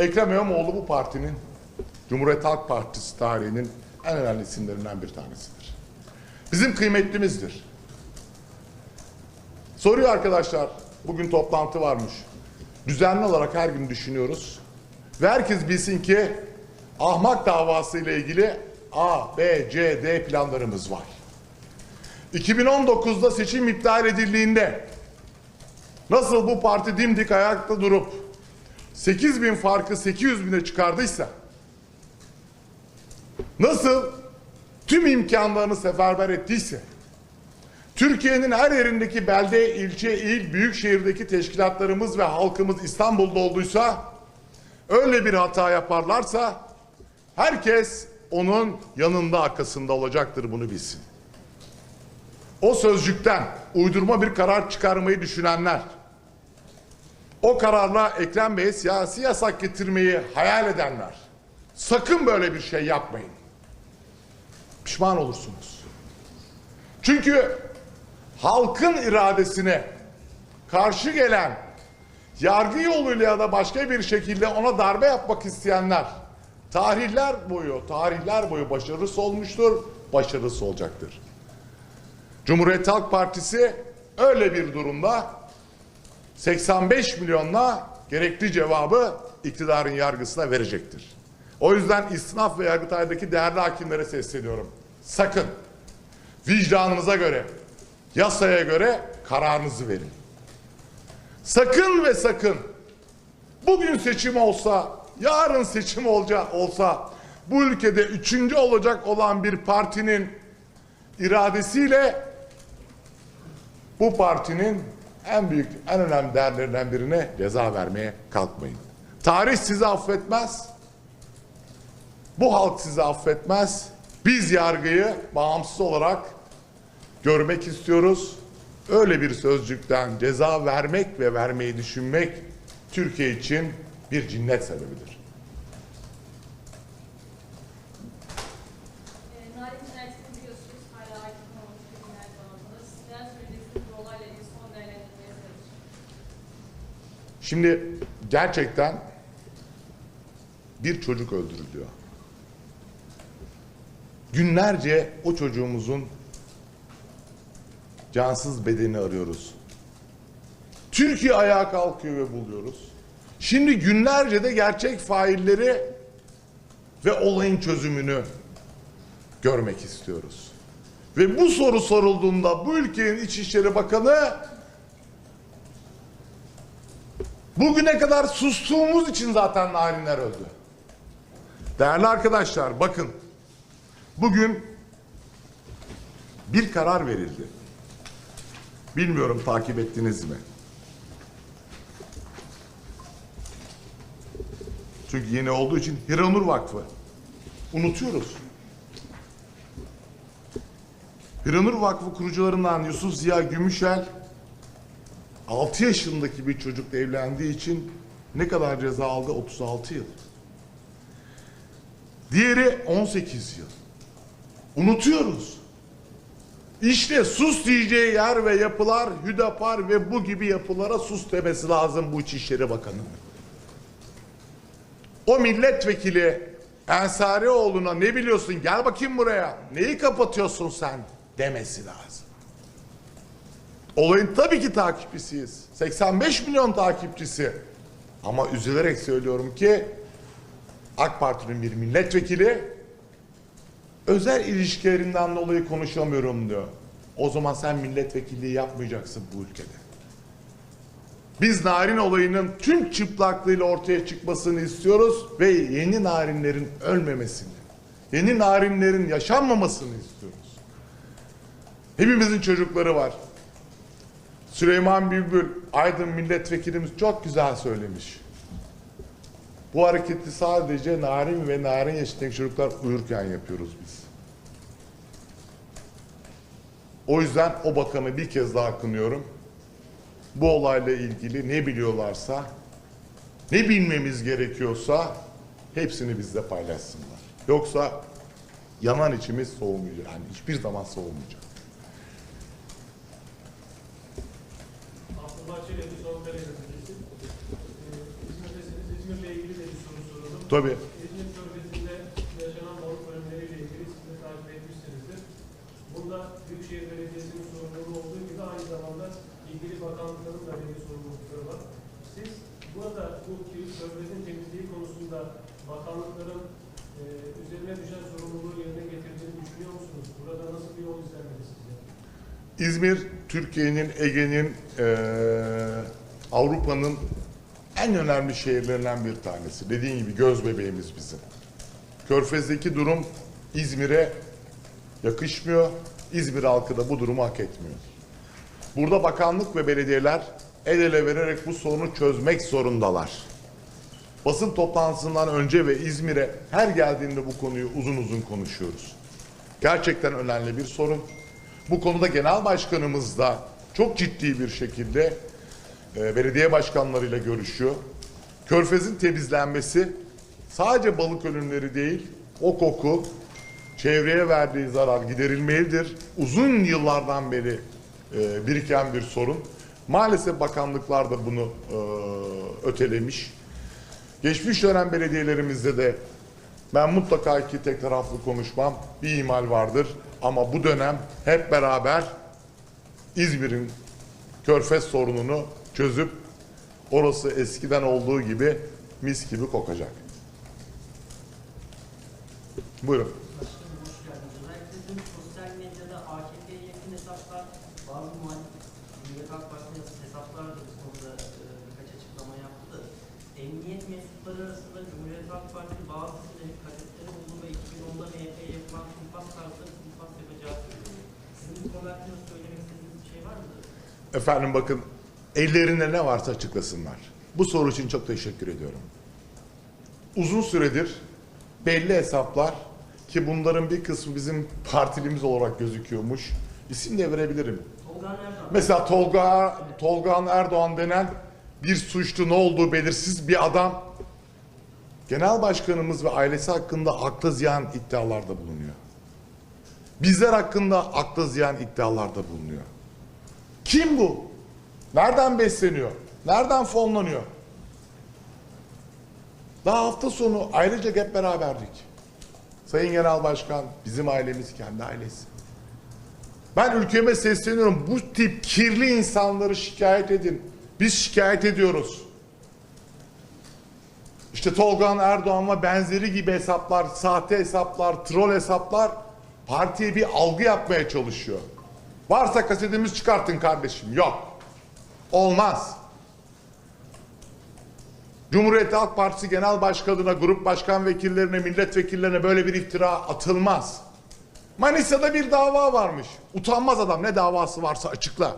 Ekrem İmamoğlu bu partinin, Cumhuriyet Halk Partisi tarihinin en önemli isimlerinden bir tanesidir. Bizim kıymetlimizdir. Soruyor arkadaşlar, bugün toplantı varmış. Düzenli olarak her gün düşünüyoruz. Ve herkes bilsin ki ahmak davası ile ilgili A, B, C, D planlarımız var. 2019'da seçim iptal edildiğinde nasıl bu parti dimdik ayakta durup 8 bin farkı 800 bine çıkardıysa nasıl tüm imkanlarını seferber ettiyse Türkiye'nin her yerindeki belde, ilçe, il, büyük şehirdeki teşkilatlarımız ve halkımız İstanbul'da olduysa öyle bir hata yaparlarsa herkes onun yanında arkasında olacaktır bunu bilsin. O sözcükten uydurma bir karar çıkarmayı düşünenler, o kararla Ekrem Bey'e siyasi yasak getirmeyi hayal edenler, sakın böyle bir şey yapmayın. Pişman olursunuz. Çünkü halkın iradesine karşı gelen yargı yoluyla ya da başka bir şekilde ona darbe yapmak isteyenler tarihler boyu, tarihler boyu başarısız olmuştur, başarısız olacaktır. Cumhuriyet Halk Partisi öyle bir durumda 85 milyonla gerekli cevabı iktidarın yargısına verecektir. O yüzden istinaf ve yargıtaydaki değerli hakimlere sesleniyorum. Sakın vicdanınıza göre, yasaya göre kararınızı verin. Sakın ve sakın bugün seçim olsa, yarın seçim olacak olsa bu ülkede üçüncü olacak olan bir partinin iradesiyle bu partinin en büyük, en önemli değerlerinden birine ceza vermeye kalkmayın. Tarih sizi affetmez. Bu halk sizi affetmez. Biz yargıyı bağımsız olarak görmek istiyoruz. Öyle bir sözcükten ceza vermek ve vermeyi düşünmek Türkiye için bir cinnet sebebidir. Ee, Narin cinayetini biliyorsunuz. Hala hakim olmamış bir cinayet bağlamında. Sizler söylediğiniz bu olayla ilgili son değerlendirmeniz nedir? Şimdi gerçekten bir çocuk öldürülüyor. Günlerce o çocuğumuzun cansız bedenini arıyoruz. Türkiye ayağa kalkıyor ve buluyoruz. Şimdi günlerce de gerçek failleri ve olayın çözümünü görmek istiyoruz. Ve bu soru sorulduğunda bu ülkenin İçişleri Bakanı Bugüne kadar sustuğumuz için zaten narinler öldü. Değerli arkadaşlar bakın. Bugün bir karar verildi. Bilmiyorum takip ettiniz mi? Çünkü yeni olduğu için Hiranur Vakfı. Unutuyoruz. Hiranur Vakfı kurucularından Yusuf Ziya Gümüşel 6 yaşındaki bir çocukla evlendiği için ne kadar ceza aldı? 36 yıl. Diğeri 18 yıl. Unutuyoruz. İşte sus diyeceği yer ve yapılar Hüdapar ve bu gibi yapılara sus demesi lazım bu İçişleri Bakanı'nın. O milletvekili Ensarioğlu'na ne biliyorsun gel bakayım buraya neyi kapatıyorsun sen demesi lazım. Olayın tabii ki takipçisiyiz. 85 milyon takipçisi. Ama üzülerek söylüyorum ki AK Parti'nin bir milletvekili özel ilişkilerinden dolayı konuşamıyorum diyor. O zaman sen milletvekilliği yapmayacaksın bu ülkede. Biz narin olayının tüm çıplaklığıyla ortaya çıkmasını istiyoruz ve yeni narinlerin ölmemesini, yeni narinlerin yaşanmamasını istiyoruz. Hepimizin çocukları var. Süleyman Bülbül, Aydın milletvekilimiz çok güzel söylemiş. Bu hareketi sadece narin ve narin yaşındaki çocuklar uyurken yapıyoruz biz. O yüzden o bakanı bir kez daha kınıyorum. Bu olayla ilgili ne biliyorlarsa, ne bilmemiz gerekiyorsa hepsini bizle paylaşsınlar. Yoksa yanan içimiz soğumayacak. Yani hiçbir zaman soğumayacak. Abdullah Çelebi son gazetecisi. Ee, İzmir'desiniz. İzmir'le ilgili de bir soru Tabii. İzmir bölgesinde yaşanan balık ölümleriyle ilgili siz de takip etmişsinizdir. Bunda Büyükşehir Belediyesi'nin sorumluluğu olduğu gibi aynı zamanda ilgili bakanlıkların da belli sorumlulukları var. Siz burada bu bölgenin temizliği konusunda bakanlıkların e, üzerine düşen sorumluluğu yerine getirdiğini düşünüyor musunuz? Burada nasıl bir yol izlenmeli sizce? İzmir, Türkiye'nin, Ege'nin, eee, Avrupa'nın en önemli şehirlerinden bir tanesi. Dediğin gibi göz bebeğimiz bizim. Körfez'deki durum İzmir'e yakışmıyor. İzmir halkı da bu durumu hak etmiyor. Burada bakanlık ve belediyeler el ele vererek bu sorunu çözmek zorundalar. Basın toplantısından önce ve İzmir'e her geldiğinde bu konuyu uzun uzun konuşuyoruz. Gerçekten önemli bir sorun. Bu konuda genel başkanımız da çok ciddi bir şekilde e, belediye başkanlarıyla görüşüyor. Körfez'in temizlenmesi sadece balık ölümleri değil, o koku çevreye verdiği zarar giderilmelidir. Uzun yıllardan beri e, biriken bir sorun. Maalesef bakanlıklar da bunu e, ötelemiş. Geçmiş dönem belediyelerimizde de ben mutlaka ki tek taraflı konuşmam bir ihmal vardır. Ama bu dönem hep beraber İzmir'in körfez sorununu çözüp orası eskiden olduğu gibi mis gibi kokacak. Buyurun. Başkanım hoş geldiniz. Özellikle dün sosyal medyada AKP'ye yakın hesaplar, bazı muhalif Cumhuriyet Halk Partisi hesaplar da bu konuda birkaç açıklama yaptı. Emniyet mensupları arasında Cumhuriyet Halk Partisi bazı sinirli kasetleri buldu ve 2010'da MHP'ye yapılan kumpas tarzları kumpas yapacağı söyleniyor. Sizin bu konu hakkında söylemek istediğiniz bir var mıdır? Efendim bakın ellerinde ne varsa açıklasınlar. Bu soru için çok teşekkür ediyorum. Uzun süredir belli hesaplar ki bunların bir kısmı bizim partilimiz olarak gözüküyormuş. İsim de verebilirim. Tolga. Mesela Tolga Tolgan Erdoğan denen bir suçlu ne olduğu belirsiz bir adam genel başkanımız ve ailesi hakkında akla ziyan iddialarda bulunuyor. Bizler hakkında akla ziyan iddialarda bulunuyor. Kim bu? Nereden besleniyor? Nereden fonlanıyor? Daha hafta sonu ayrıca hep beraberdik. Sayın Genel Başkan, bizim ailemiz kendi ailesi. Ben ülkeme sesleniyorum. Bu tip kirli insanları şikayet edin. Biz şikayet ediyoruz. İşte Tolgan Erdoğan ve benzeri gibi hesaplar, sahte hesaplar, troll hesaplar partiye bir algı yapmaya çalışıyor. Varsa kasetimiz çıkartın kardeşim. Yok. Olmaz. Cumhuriyet Halk Partisi Genel Başkanı'na, grup başkan vekillerine, milletvekillerine böyle bir iftira atılmaz. Manisa'da bir dava varmış. Utanmaz adam ne davası varsa açıkla.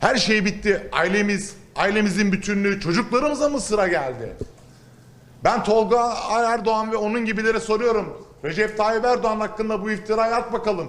Her şey bitti. Ailemiz, ailemizin bütünlüğü, çocuklarımıza mı sıra geldi? Ben Tolga Erdoğan ve onun gibilere soruyorum. Recep Tayyip Erdoğan hakkında bu iftirayı at bakalım.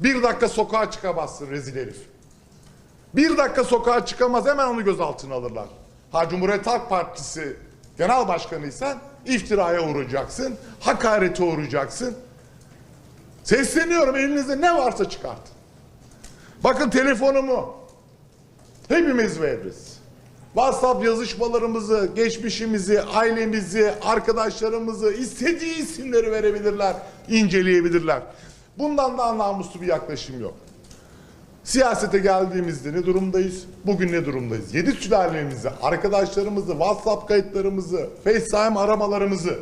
Bir dakika sokağa çıkamazsın rezil herif. Bir dakika sokağa çıkamaz hemen onu gözaltına alırlar. Ha Cumhuriyet Halk Partisi genel başkanıysan iftiraya uğrayacaksın, hakarete uğrayacaksın. Sesleniyorum elinizde ne varsa çıkartın. Bakın telefonumu hepimiz veririz. WhatsApp yazışmalarımızı, geçmişimizi, ailemizi, arkadaşlarımızı istediği isimleri verebilirler, inceleyebilirler. Bundan daha namuslu bir yaklaşım yok. Siyasete geldiğimizde ne durumdayız? Bugün ne durumdayız? Yedi sülalemizi, arkadaşlarımızı, WhatsApp kayıtlarımızı, FaceTime aramalarımızı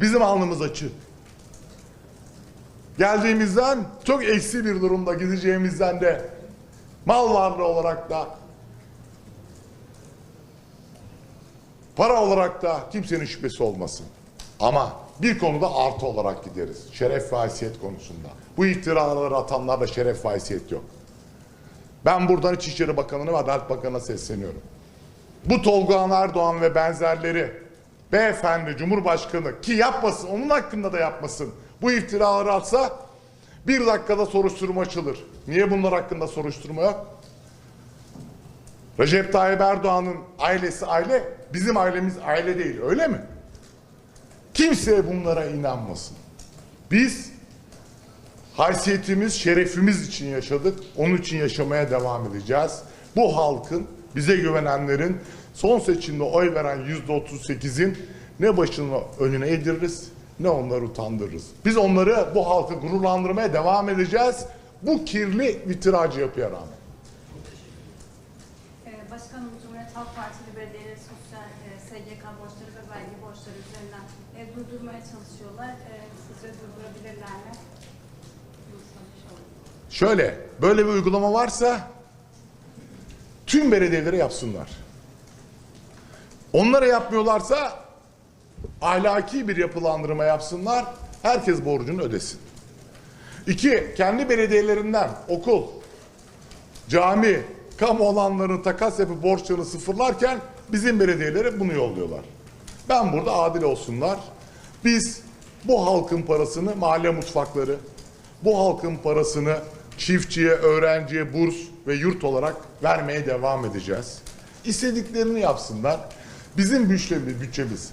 bizim alnımız açık. Geldiğimizden çok eksi bir durumda gideceğimizden de mal varlığı olarak da para olarak da kimsenin şüphesi olmasın. Ama bir konuda artı olarak gideriz. Şeref ve haysiyet konusunda. Bu iftiraları atanlarda şeref ve haysiyet yok. Ben buradan İçişleri Bakanı'na ve Adalet Bakanı'na sesleniyorum. Bu Tolga Erdoğan ve benzerleri beyefendi Cumhurbaşkanı ki yapmasın onun hakkında da yapmasın. Bu iftiraları atsa bir dakikada soruşturma açılır. Niye bunlar hakkında soruşturma yok? Recep Tayyip Erdoğan'ın ailesi aile, bizim ailemiz aile değil öyle mi? Kimse bunlara inanmasın. Biz haysiyetimiz, şerefimiz için yaşadık. Onun için yaşamaya devam edeceğiz. Bu halkın, bize güvenenlerin son seçimde oy veren yüzde 38'in ne başını önüne eğdiririz ne onları utandırırız. Biz onları bu halkı gururlandırmaya devam edeceğiz. Bu kirli itiracı yapıya rağmen. Ee, Başkanım Cumhuriyet Partili belediyeleri sosyal e, SGK ve vergi borçları üzerinden e, durdurmaya çalışıyorlar. E, sizce durdurabilirler mi? Şöyle, böyle bir uygulama varsa tüm belediyelere yapsınlar. Onlara yapmıyorlarsa ahlaki bir yapılandırma yapsınlar. Herkes borcunu ödesin. İki, kendi belediyelerinden okul, cami, kamu alanlarını takas yapıp borçlarını sıfırlarken bizim belediyelere bunu yolluyorlar. Ben burada adil olsunlar. Biz bu halkın parasını mahalle mutfakları, bu halkın parasını çiftçiye, öğrenciye burs ve yurt olarak vermeye devam edeceğiz. İstediklerini yapsınlar. Bizim bütçemiz, bütçemiz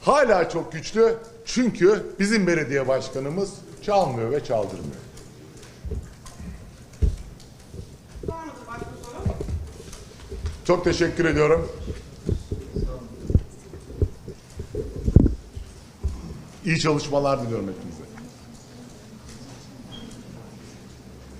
hala çok güçlü çünkü bizim belediye başkanımız çalmıyor ve çaldırmıyor. Çok teşekkür ediyorum. İyi çalışmalar diliyorum hepinize.